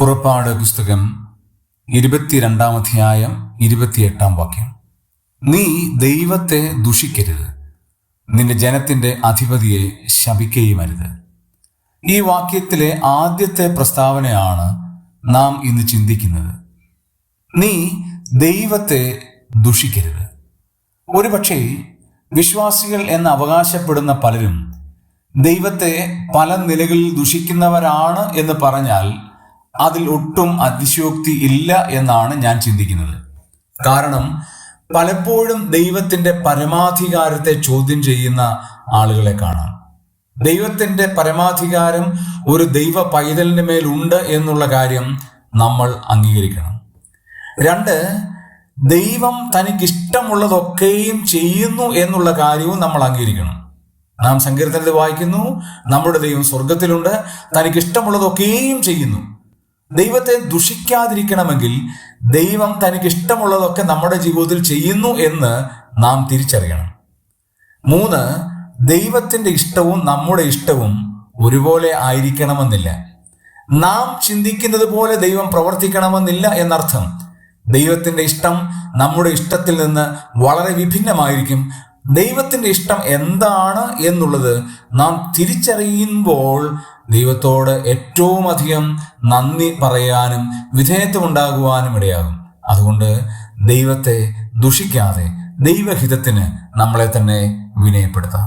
പുറപ്പാട് പുസ്തകം ഇരുപത്തിരണ്ടാം അധ്യായം ഇരുപത്തിയെട്ടാം വാക്യം. നീ ദൈവത്തെ ദുഷിക്കരുത്. നിന്റെ ജനത്തിന്റെ അധിപതിയെ ശപിക്കുകയും അരുത് ഈ വാക്യത്തിലെ ആദ്യത്തെ പ്രസ്താവനയാണ് നാം ഇന്ന് ചിന്തിക്കുന്നത്. നീ ദൈവത്തെ ദുഷിക്കരുത്. ഒരുപക്ഷെ വിശ്വാസികൾ എന്ന് അവകാശപ്പെടുന്ന പലരും ദൈവത്തെ പല നിലകളിൽ ദുഷിക്കുന്നവരാണ് എന്ന് പറഞ്ഞാൽ അതിൽ ഒട്ടും അതിശയോക്തി ഇല്ല എന്നാണ് ഞാൻ ചിന്തിക്കുന്നത്. കാരണം പലപ്പോഴും ദൈവത്തിന്റെ പരമാധികാരത്തെ ചോദ്യം ചെയ്യുന്ന ആളുകളെ കാണാം. ദൈവത്തിന്റെ പരമാധികാരം ഒരു ദൈവ പൈതലിന് മേലുണ്ട് എന്നുള്ള കാര്യം നമ്മൾ അംഗീകരിക്കണം. രണ്ട് ദൈവം തനിക്കിഷ്ടമുള്ളതൊക്കെയും ചെയ്യുന്നു എന്നുള്ള കാര്യവും നമ്മൾ അംഗീകരിക്കണം. നാം സങ്കീർത്തനത്തിൽ വായിക്കുന്നു നമ്മുടെ ദൈവം സ്വർഗത്തിലുണ്ട് തനിക്കിഷ്ടമുള്ളതൊക്കെയും ചെയ്യുന്നു. ദൈവത്തെ ദുഷിക്കാതിരിക്കണമെങ്കിൽ ദൈവം തനിക്ക് ഇഷ്ടമുള്ളതൊക്കെ നമ്മുടെ ജീവിതത്തിൽ ചെയ്യുന്നു എന്ന് നാം തിരിച്ചറിയണം. മൂന്ന് ദൈവത്തിന്റെ ഇഷ്ടവും നമ്മുടെ ഇഷ്ടവും ഒരുപോലെ ആയിരിക്കണമെന്നില്ല. നാം ചിന്തിക്കുന്നത് പോലെ ദൈവം പ്രവർത്തിക്കണമെന്നില്ല എന്നർത്ഥം ദൈവത്തിന്റെ ഇഷ്ടം നമ്മുടെ ഇഷ്ടത്തിൽ നിന്ന് വളരെ വിഭിന്നമായിരിക്കും. ദൈവത്തിന്റെ ഇഷ്ടം എന്താണ് എന്നുള്ളത് നാം തിരിച്ചറിയുമ്പോൾ ദൈവത്തോട് ഏറ്റവും അധികം നന്ദി പറയാനും വിധേയത്വം ഉണ്ടാകുവാനും ഇടയാകും. അതുകൊണ്ട് ദൈവത്തെ ദുഷിക്കാതെ ദൈവഹിതത്തിന് നമ്മളെ തന്നെ വിനയപ്പെടുത്താം.